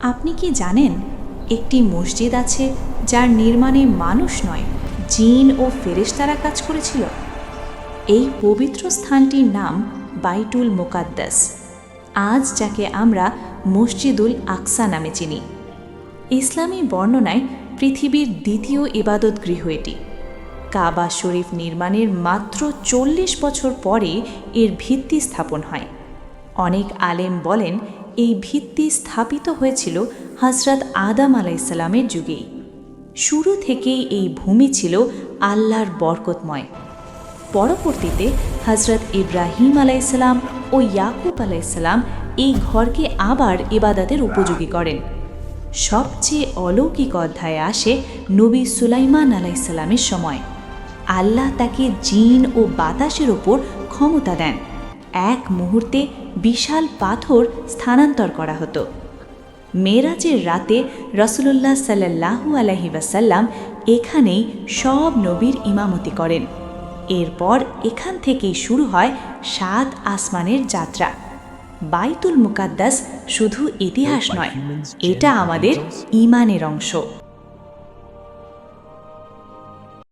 আপনি কি জানেন, একটি মসজিদ আছে যার নির্মাণে মানুষ নয়, জিন ও ফেরেশতারা কাজ করেছিল। এই পবিত্র স্থানটির নাম বাইটুল মোকাদ্দাস। আজ যাকে আমরা মসজিদুল আকসা নামে চিনি। ইসলামী বর্ণনায় পৃথিবীর দ্বিতীয় ইবাদত গৃহ এটি। কাবা শরীফ নির্মাণের মাত্র চল্লিশ বছর পরে এর ভিত্তি স্থাপন হয়। অনেক আলেম বলেন এই ভিত্তি স্থাপিত হয়েছিল হজরত আদাম আলাইসাল্লামের যুগেই শুরু থেকেই এই ভূমি ছিল আল্লাহর বরকতময়। পরবর্তীতে হজরত ইব্রাহিম আলাইসাল্লাম ও ইয়াকুব আলাইসাল্লাম এই ঘরকে আবার ইবাদতের উপযোগী করেন। সবচেয়ে অলৌকিক অধ্যায়ে আসে নবী সুলাইমান আলাইসাল্লামের সময়। আল্লাহ তাকে জিন ও বাতাসের ওপর ক্ষমতা দেন। এক মুহূর্তে বিশাল পাথর স্থানান্তর করা হতো। মেরাজের রাতে রসুল্লাহ সাল্লাহু আলহি ওয়াসাল্লাম এখানেই সব নবীর ইমামতি করেন। এরপর এখান থেকেই শুরু হয় সাত আসমানের যাত্রা। বাইতুল মুকাদ্দাস শুধু ইতিহাস নয় এটা আমাদের ইমানের অংশ।